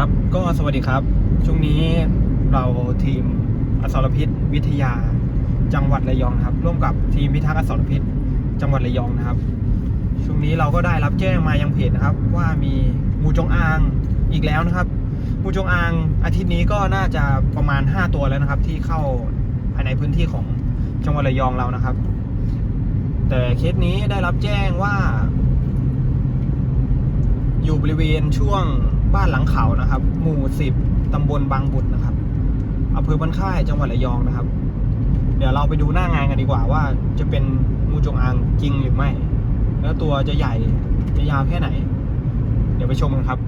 ครับก็สวัสดีครับ ช่วงนี้เราทีมอสรพิษวิทยา จังหวัดระยองนะครับ ร่วมกับทีมพิทักษ์อสรพิษ จังหวัดระยองนะครับ ช่วงนี้เราก็ได้รับแจ้งมายังเพจนะครับ ว่ามีงูจงอางอีกแล้วนะครับงูจงอางอาทิตย์นี้ก็น่าจะประมาณ 5 ตัวแล้วนะครับ ที่เข้าภายในพื้นที่ของจังหวัดระยองเรานะครับ แต่เคสนี้ได้รับแจ้งว่า อยู่บริเวณช่วง บ้านหลังเขานะครับ หมู่สิบตำบลบางบุตรนะครับอำเภอบ้านค่ายจังหวัดระยองนะครับ เดี๋ยวเราไปดูหน้างานกันดีกว่าว่าจะเป็นงูจงอางจริงหรือไม่ แล้วตัวจะใหญ่จะยาวแค่ไหน เดี๋ยวไปชมกันครับ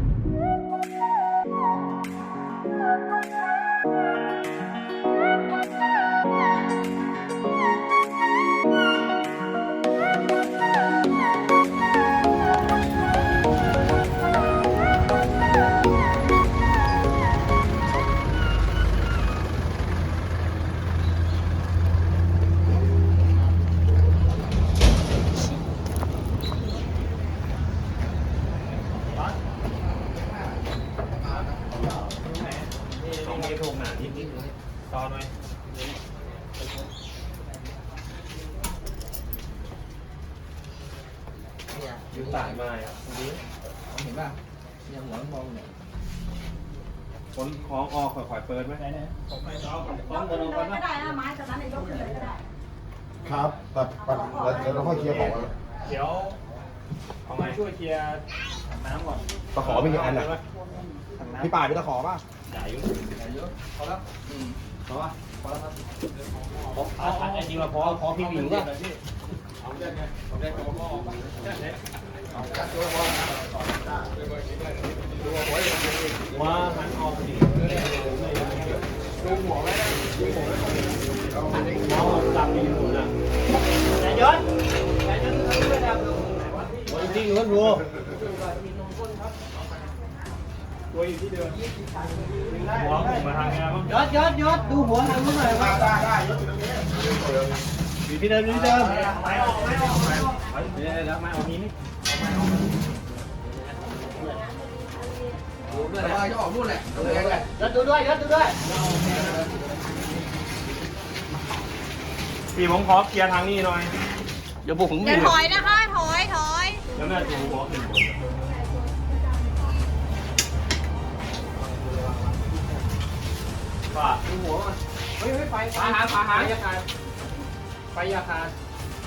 ต่อหน่อยเนี่ยยืมสายมาอะทีนี้เห็นป่ะเนี่ยหัวมันมองเนี่ยคนคล้องออกค่อยๆเปิดไหมยกขึ้นเลยก็ได้นะไม้ตอนนั้นเนี่ยยกขึ้นเลยก็ได้ ครับแต่ปัดเดี๋ยวเราค่อยเคลียร์ของกันเดี๋ยวเอามาช่วยเคลียร์น้ำก่อนตะขอมีกี่อันอะถังน้ำพี่ป่ามีตะขอป่ะใหญ่อยู่เยอะพอแล้วอืมเพราะว่าพอแล้วครับเอาถังอันนี้มาพอพอพี่วิวก็ว่ามันออกดีดูหัวไว้นะดูหัวไว้เอาจับดีหัวนะแต่ยศแต่ยศไม่ได้วันจริงเหรอดู ตัวอยู่ที่เดิมหัวผมมาทางไงบ้งยอดยอดยอดดูหัวทางนู้นหน่อยว่าอยู่ที่เดิมอยู่ที่เดิมไม่ออกไม่ออกไม่ออกเดี๋ยวแล้วไม่ออกนี้นี่แต่ว่าจะออกนู่นแหละและยศดูด้วยยศดูด้วยพี่ผมขอเคลียร์ทางนี้หน่อย เดี๋ยวผมเดี๋ยวถอยนะคะ ถอย ถอย แล้วแม่ดูหัวขึ้น เฮ้ยเฮ้ยไฟไฟหาไฟหายาคาไฟยาคา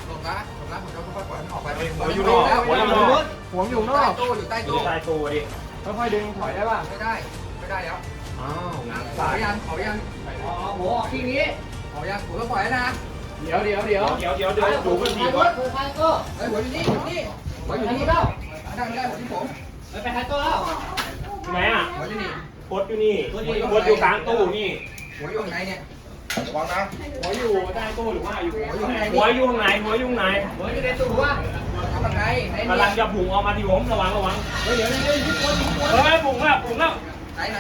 ลงนะลงนะผมจะค่อยๆปล่อยมันออกไปหัวอยู่นอกหัวอยู่นอกหัวอยู่นอกตู้อยู่ใต้อยู่ตู้ใต้ตัวดิค่อยๆดึงถอยได้ป่ะไม่ได้ไม่ได้แล้วอ้าวงานขอสายยังขอยังอ๋อหัวออกทีนี้ ขอยังผมต้องปล่อยนะเดี๋ยวเดี๋ยวเดี๋ยวเดี๋ยวเดี๋ยวเดี๋ยวดูกันทีก่อนไปก็เฮ้ยหัวอยู่นี่อยู่นี่หัวอยู่นี่แล้วได้ไม่ได้หัวที่ผมไปไปหาตัวแล้วไหนอะหัวอยู่นี่โคตรอยู่นี่โคตรอยู่กลางตู้นี่หัวอยู่ไหนเนี่ย ระวังนะหัวอยู่ใต้ตู้หรือว่าอยู่หัวอยู่ข้างในหัวอยู่ข้างในหัวอยู่ในตู้วะทำอะไรไหนกำลังจะผุงออกมาที่ผมระวังระวังเดี๋ยวเดี๋ยวเดี๋ยวทุกคนทุกคนเฮ้ยผุงแล้วผุงแล้วไหนไหน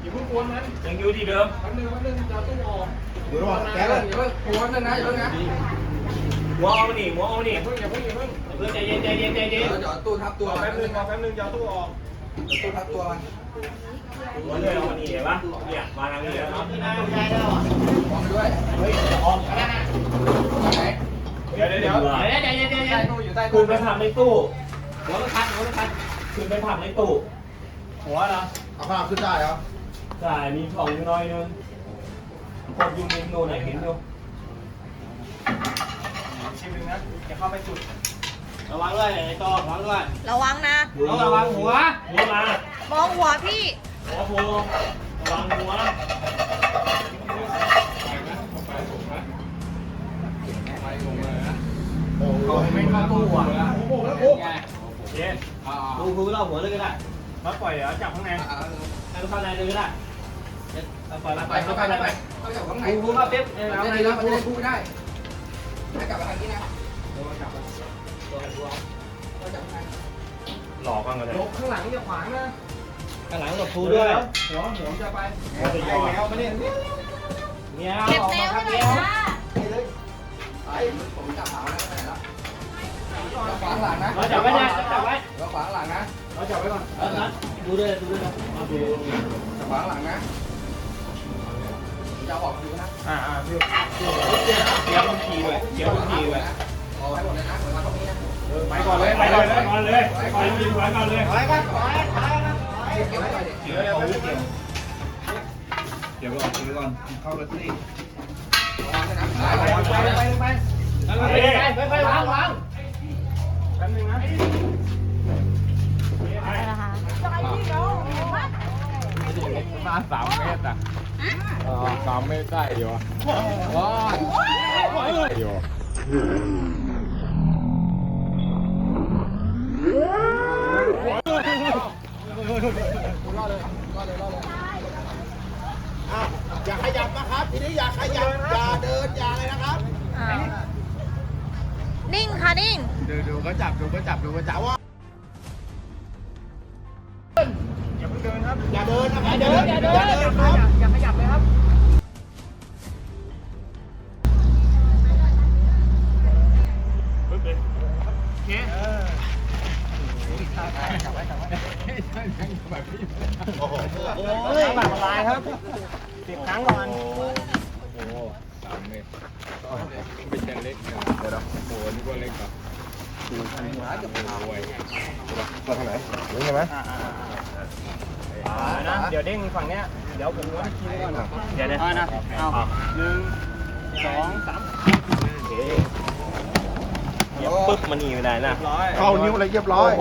อย่าเพิ่งกวนมันยังอยู่ที่เดิมแป๊บนึงแป๊บนึงจะเอาตู้ออกเดี๋ยวระวังแกกเลยยเดี๋ยวหัวนั่นนะเดี๋ยวนะหัวเอาหนีหัวเอาหนีเพิ่งอย่าเพิ่งอย่าเพิ่งเพิ่งใจเย็นใจเย็นใจเย็นเดี๋ยวเดี๋ยวตู้ทับตัวแป๊บนึงแป๊บนึงจะเอาตู้ออก ตู้ทับตัวมันหัวเลยเอาหนีเห็นปะเนี่ยมาทางนี้เลยเนาะมองไปด้วย เฮ้ยออกไหนเดี๋ยวเดี๋ยวเดี๋ยวเย็นใจเย็นใจใต้เย็นตู้อยู่ใต้คุตู้ณไปผักในตู้หัวมันคันหัวมันคันคุณไปผักในตู้หัวนะเอาข้าขึ้นได้เหรอใช่มีกล่องอยู่น้อยนึงกดยูมุมโนไหนเห็นอยู่ชิมนึงนะอย่าเข้าไปจุด ระวังด้วยไอ้ต่อระวังด้วยระวังนะ ต้องระวังหัว หัวมามองหัวพี่ หัวโผล่ระวังหัวโอ้โหไม่เข้าตู้อะโอ้โหแล้วโอ้โหเย็นอ่าดูคือเล่าหัวเลยก็ได้มาปล่อยเดี๋ยวจับข้างในอ่าให้เข้าในเลยก็ได้ปล่อยไปไปเข้าเข้าไปในไปไปเขาจะข้างในดูมาเป๊บมันเอาจะในได้แล้แล้ววมันจะได้พูดได้ให้กลับมาทางนี้นะ เราจับข้างในหลอกกันเลยลบข้างหลังอย่าขวางนะข้างหลังหลบทูด้วยหัวหัวจะไปจะยอแล้วมาเนี่ยเนี่ยเก็บแนวให้หน่อยนะไปผมจับหางแล้วไปไหนแล้วเราขวางหลังนะเราจับไว้เนี่ยจับไว้เราขวางหลังนะเราจับไว้ก่อนดูด้วยดูด้วยเอาดูจับขวางหลังนะจะออกดูนะอ่าอ่าพี่เกียร์บังคีด้วยเกียร์บังคีด้วยออกให้หมดเลยนะ เหมือนมาตรงนี้นะไปก่อนเลยไปเลยไปก่อนเลยไปก่อนเลยไปก่อนเลยถอยครับถอยถอยครับถอยเกี่ยวไว้หน่อยดิเกียร์เอาเกียร์เดี๋ยวก่อนเดี๋ยวก่อนเข้ารถนี่ไปไปไปไปไปไปวางวางแป๊บนึงนะมาสามเมตรอะอ๋อสามเมตรได้อยู่ว้าวได้อยู่อย่าขยับนะครับ ทีนี้อย่าขยับอย่าเดินอย่าอะไรนะครับ อ่านิ่งค่ะนิ่ง ดูดูก็จับดูก็จับดูก็จับว่า ครับสิบครั้งก่อน โอ้โหสามเมตรไม่ใช่เล็กนะเดี๋ยวโอ้โหนึกว่าเล็กอะดูทันหัวจะพาไว้มาทางไหนนี่ใช่ไหมอ่านะเดี๋ยวเด้งฝั่งเนี้ย เดี๋ยวผมรู้ที่คิวก่อนเดี๋ยวนะนะเอาหนึ่งสองสามเดี๋ยวปึ๊บมันหนีไม่ได้นะ เข้านิ้วอะไรเรียบร้อย